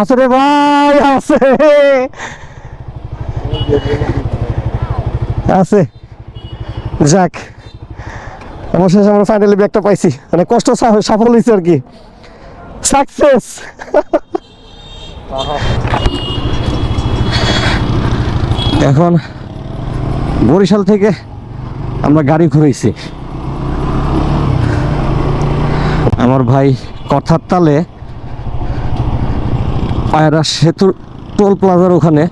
আছে ভাই, আছে। আছে। যাক অবশেষে আমরা ফাইনালি ব্যাগটা পাইছি। মানে কষ্ট সফল হয়েছে আর কি। সাকসেস এখন বরিশাল থেকে আমরা গাড়ি ঘুরেছি আমার ভাই কথার তালে পায়রা সেতুর টোল প্লাজার ওখানে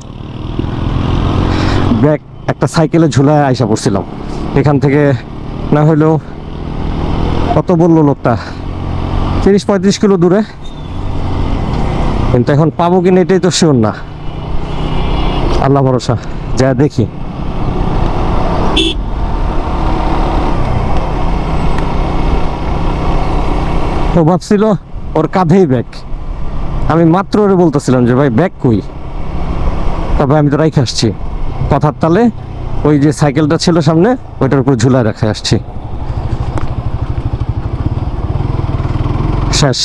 ব্যাগ একটা সাইকেলে ঝুলায় আইসা পড়ছিলাম। এখান থেকে না হলেও কত বলল লোকটা। তিরিশ পঁয়ত্রিশ কিলো দূরে। কিন্তু এখন পাবো কিনা এটাই তো শিওর না। আল্লাহ ভরসা, যা দেখি। ও ভাবছিল ওর কাঁধেই ব্যাগ। আমি মাত্র ওরে বলতেছিলাম যে, ভাই, ব্যাগ কই? তবে আমি তো রাইখে আসছি। কথার তালে ওই যে সাইকেলটা ছিল সামনে, ওইটার উপর ঝুলায় রেখে আসছি। শেষ।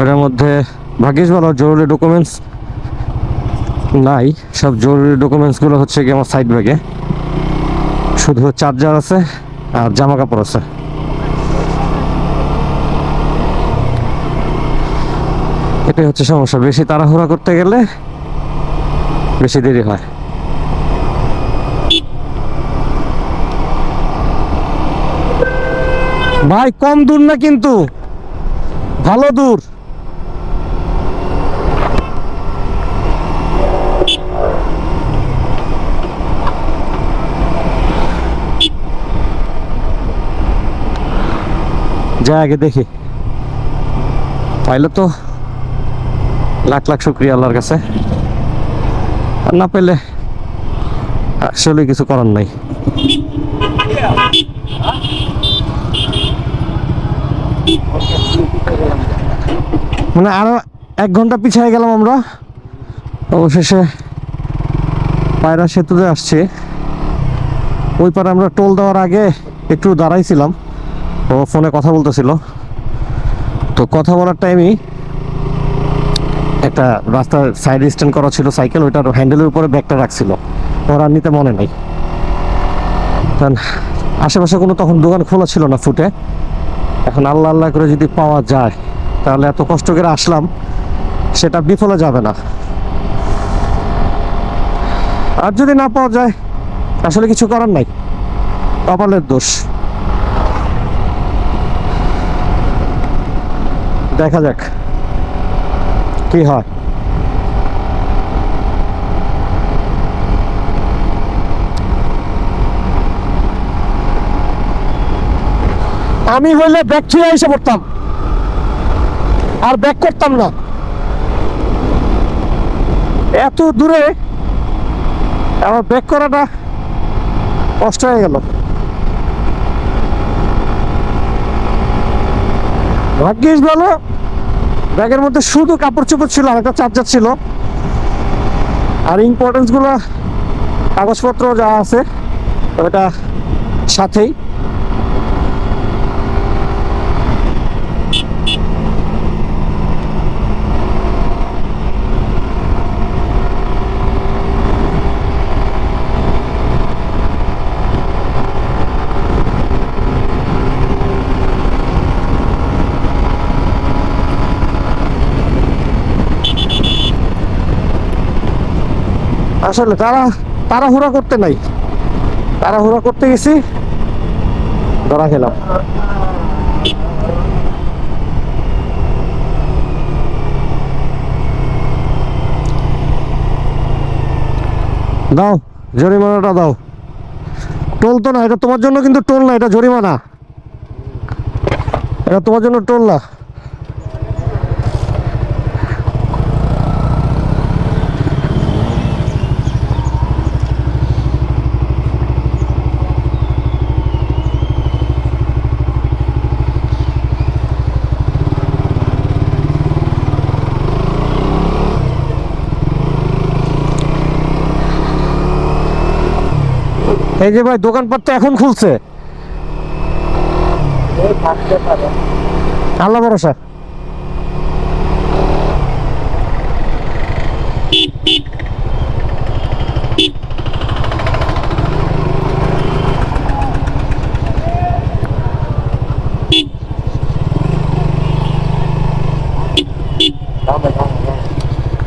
এটার মধ্যে ভাগ্যিস ভালো জরুরি ডকুমেন্টস নাই। সব জরুরি ডকুমেন্টসগুলো হচ্ছে কি আমার সাইড ব্যাগে শুধু চার্জার আছে আর জামা কাপড় আছে। এটাই হচ্ছে সমস্যা। বেশি তাড়াহুড়া করতে গেলে বেশি দেরি হয়। ভাই, কম দূর না কিন্তু? ভালো দূর। যা আগে দেখি। পাইলে তো লাখ লাখ শুক্রিয়া আল্লাহর কাছে। আর না পেলে আসলে কিছু করার নাই। মানে আরও এক ঘণ্টা পিছিয়ে গেলাম আমরা। অবশেষে পায়রা সেতুতে আসছি। ওই পারে আমরা টোল দেওয়ার আগে একটু দাঁড়াইছিলাম। ও ফোনে কথা বলতেছিল। তো কথা বলার টাইমই একটা রাস্তার সাইড স্ট্যান্ড করা ছিল সাইকেল ওইটার হ্যান্ডেলের উপরে ব্যাগটা রাখছিল। ওর আর নিতে মনে নাই। কারণ আশেপাশে কোনো তখন দোকান খোলা ছিল না ফুটে। এখন আল্লাহ আল্লাহ করে যদি পাওয়া যায়, তাহলে এত কষ্ট করে আসলাম, সেটা বিফলে যাবে না। আর যদি না পাওয়া যায়, আসলে কিছু করার নাই। কপালের দোষ। দেখা যাক। কি হয় আমি হইলে ব্যাগ ছুঁয়ে এসে পড়তাম। আর ব্যাক করতাম না। এত দূরে আমার ব্যাক করাটা কষ্ট হয়ে গেল। ভাগ্যিস ভালো ব্যাগের মধ্যে শুধু কাপড় চোপড় ছিল, আর একটা চার্জার ছিল। আর ইম্পর্টেন্সগুলো কাগজপত্র যা আছে, ওটা সাথেই। আসলে তারা, তাড়াহুড়া করতে নাই। তাড়াহুড়া করতে গেছি, ধরা খেলাম। দাও, জরিমানাটা দাও। টোল তো না, এটা তোমার জন্য কিন্তু টোল না, এটা জরিমানা। এটা তোমার জন্য টোল না। এই যে ভাই দোকানপাটটা তো এখন খুলছে। আল্লাহ ভরসা।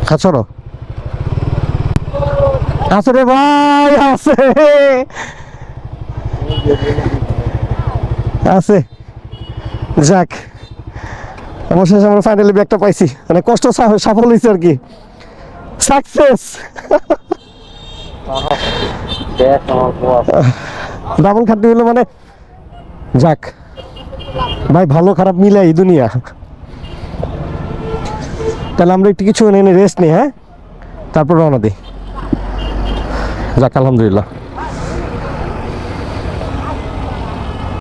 খাচ্ছ আছে রে ভাই, আছে। আছে। যাক, অবশেষে আমরা ফাইনালি ব্যাগটা পাইছি। মানে কষ্ট সফল হয়েছে আর কি। সাকসেস ডাবল খাটনি হলো মানে যাক, ভাই ভালো খারাপ মিলে এই দুনিয়া। তাহলে আমরা একটু কিছু এনে রেস্ট নিই হ্যাঁ? তারপর রওনা দিই। যাক আলহামদুলিল্লাহ।